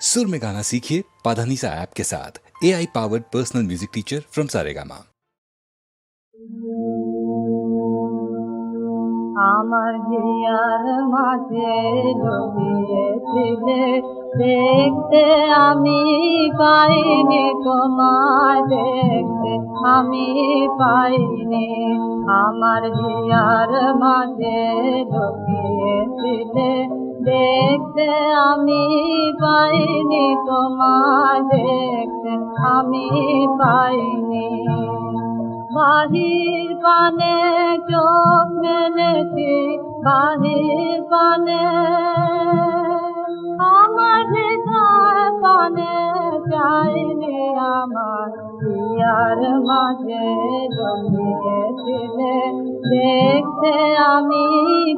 सुर में गाना सीखिए पाधानीसा ऐप के साथ A I powered personal music teacher from Saregama আমার হিয়ার মাঝে লুকিয়েছিলে দেখতে আমি পাইনি তোমায় দেখতে আমি পাইনি আমার হিয়ার মাঝে লুকিয়েছিলে দেখতে আমি পাইনি, তোমায় দেখতে আমি পাইনি। বাহির পানে চোখ মেলেছি, বাহির পানে আমার পানে চাইনি আমার। পিয়ার মাঝে জমিয়েছিলে দেখতে আমি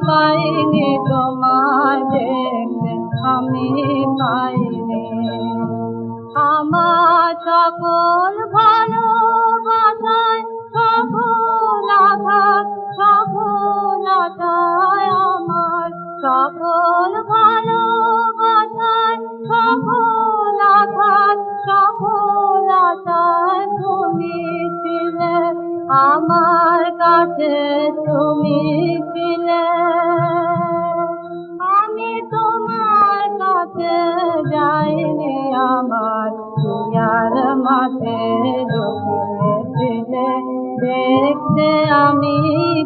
পাইনি তোমার দেখতে আমি পাইনি। আমার সকল ভালোবাসায়, সকল আঘাত, সকল আশায়, আমার সকল আমার কাছে তুমি ছিলে আমি তোমার কাছে যাইনি, আমার ইয়ার লুকিয়েছিলে দেখতে আমি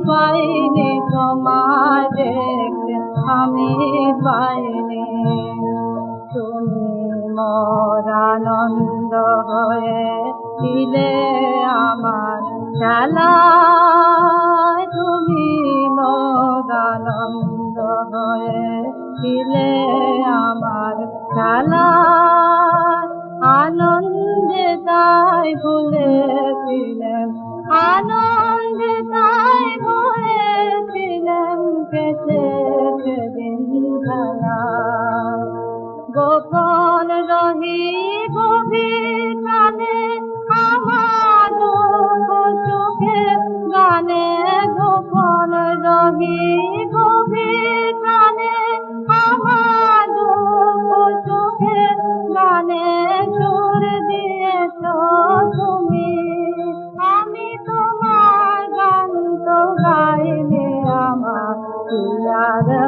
পাইনি, তোমার দেখতে আমি পাইনি। তুমি মোর আনন্দ হয়ে ছিলে আমার খেলায় তুমি মোর আনন্দ হয়ে ছিলে আমার খেলা আনন্দে তাই ভুলেছিলেন আনন্দে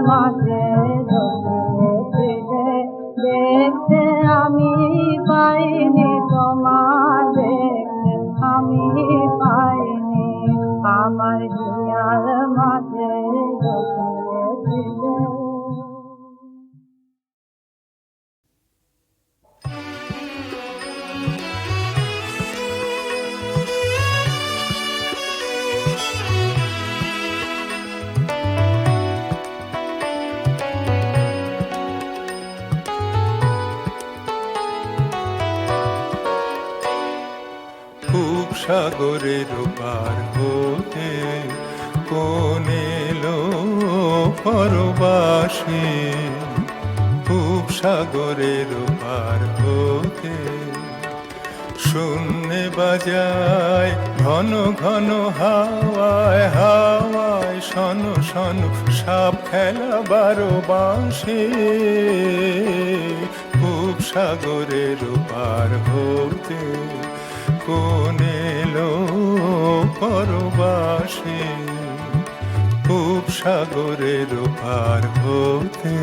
মাঝে দেখতে আমি পাইনি তোমার সাগরের পার হতে কোন এলো পরবাসী? খুব সাগরের পার হতে শূন্যে বাজায় ঘন ঘন হাওয়ায় হাওয়ায় শন শন সাপ খেলা বারো বাঁশি। খুব সাগরের পার হতে কোন পরবাসী। খুব সাগরের পার হতে।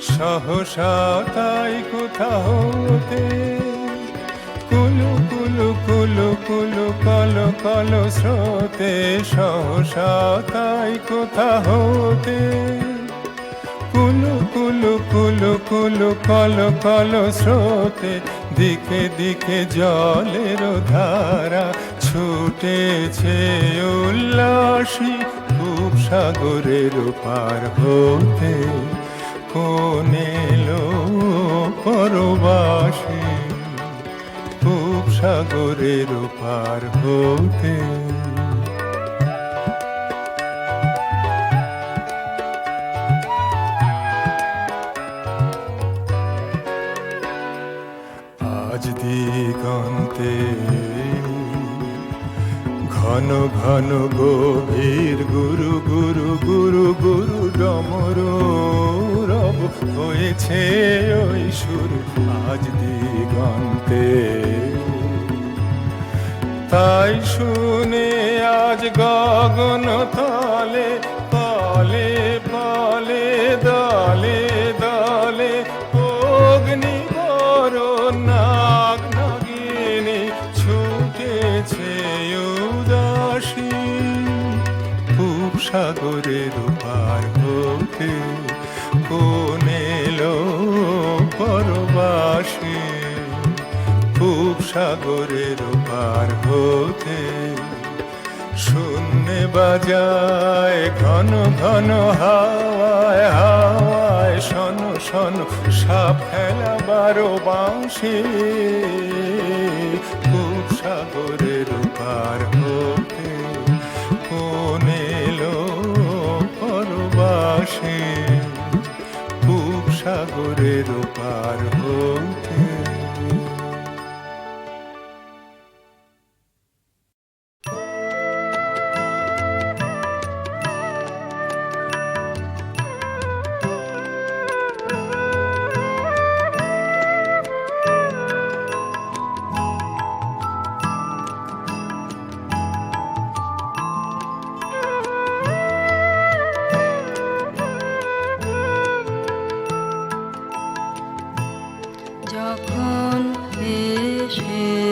সহসা তাই কোথা হতে কুলু কুলু কুলু কল স্রোতে সহসা কোথা হতে? কুলু কুলু কুলু কুলু কল কল স্রোতে দিকে দিকে জলের ধারা ছুটেছে উল্লাসী খুব সাগরের পার হতে। কোন সাগরের পার হতে। আজ দিগন্তে ঘন ঘন গভীর গুরু গুরু গুরু গুরু ডমর রব হয়েছে ওই সুর। আজ দিগন্তে তাই শুনে আজ গগন তলে সাগরের পার হতে শূন্য বাজায় ঘন ঘন হাওয়ায় হাওয়ায় শন শন সাপ ফেলা বারো বাঁশি। যখন এসেছিলে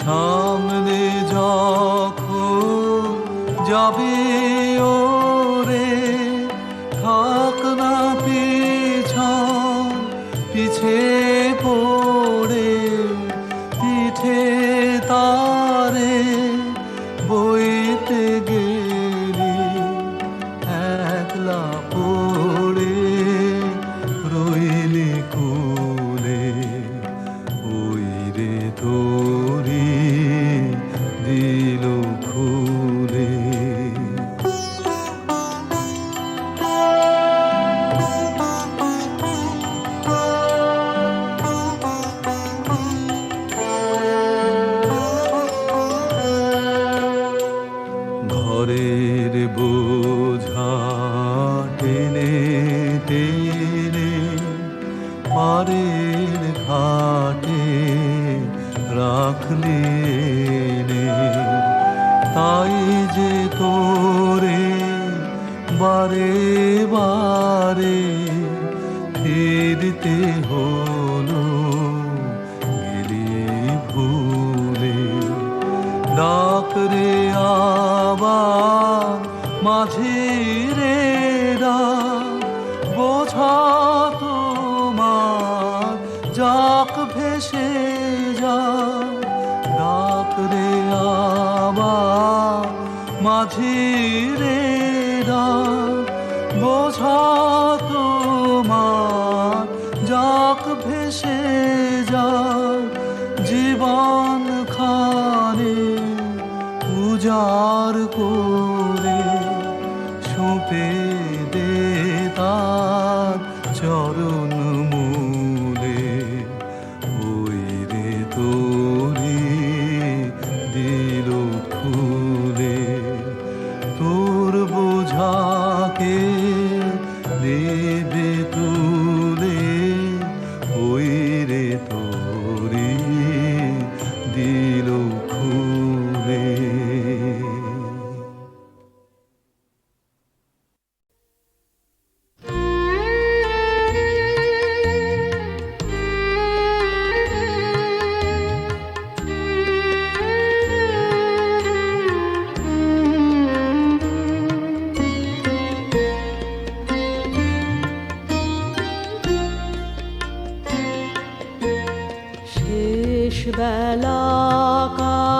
সামনে যখন যাবে মাঝে Who? Velaka.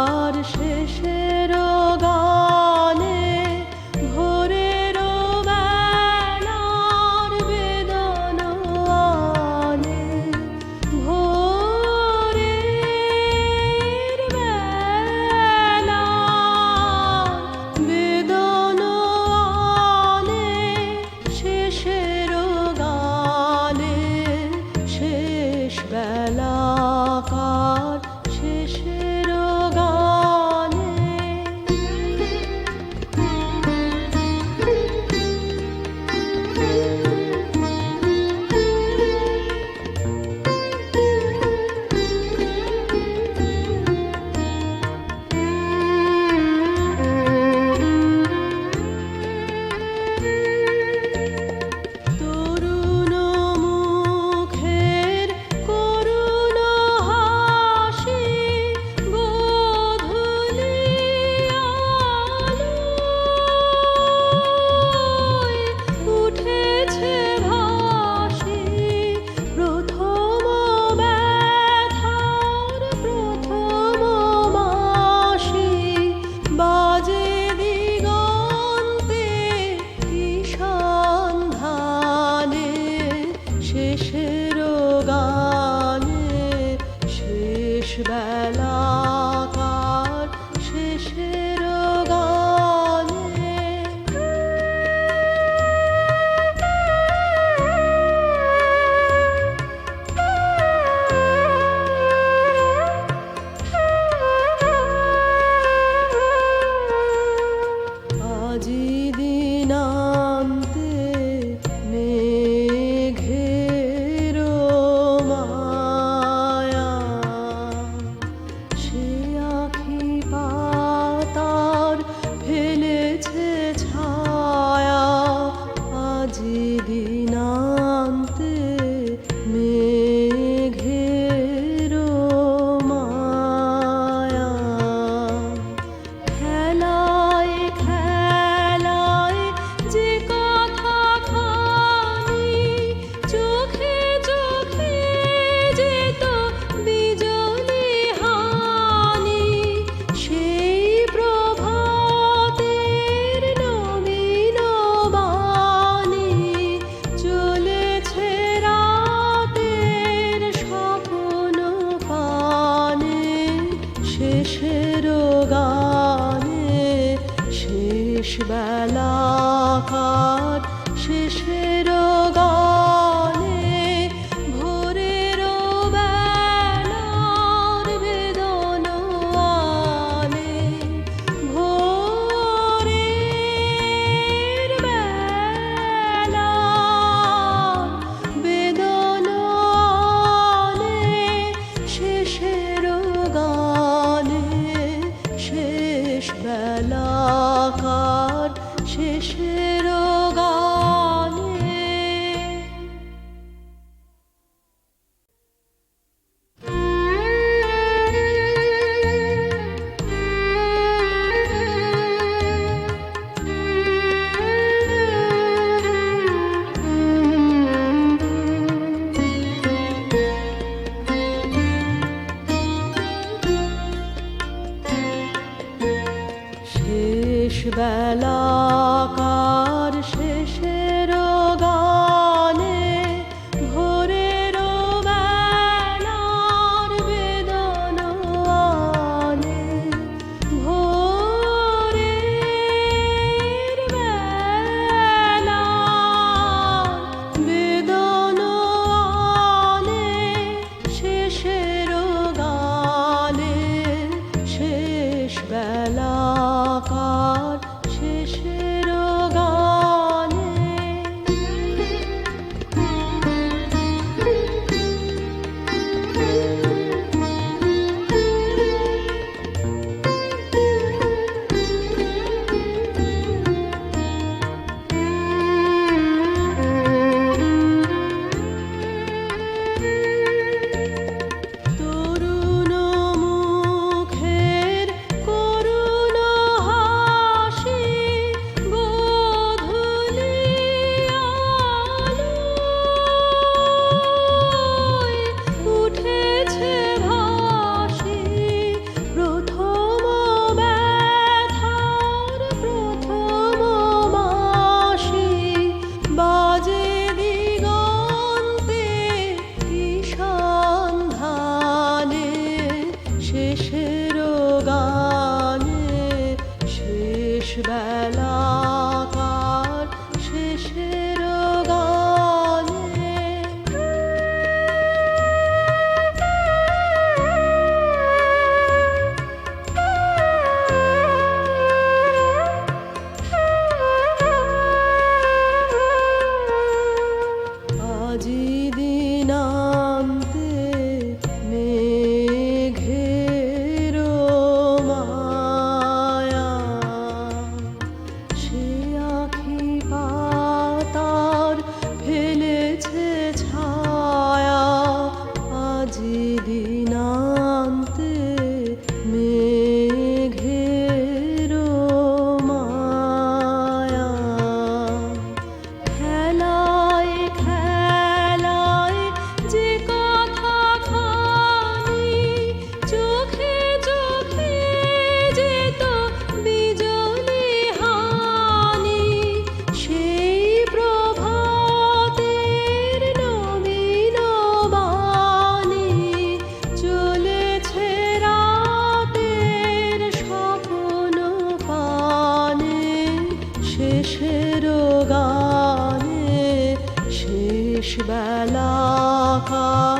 Beş belaka.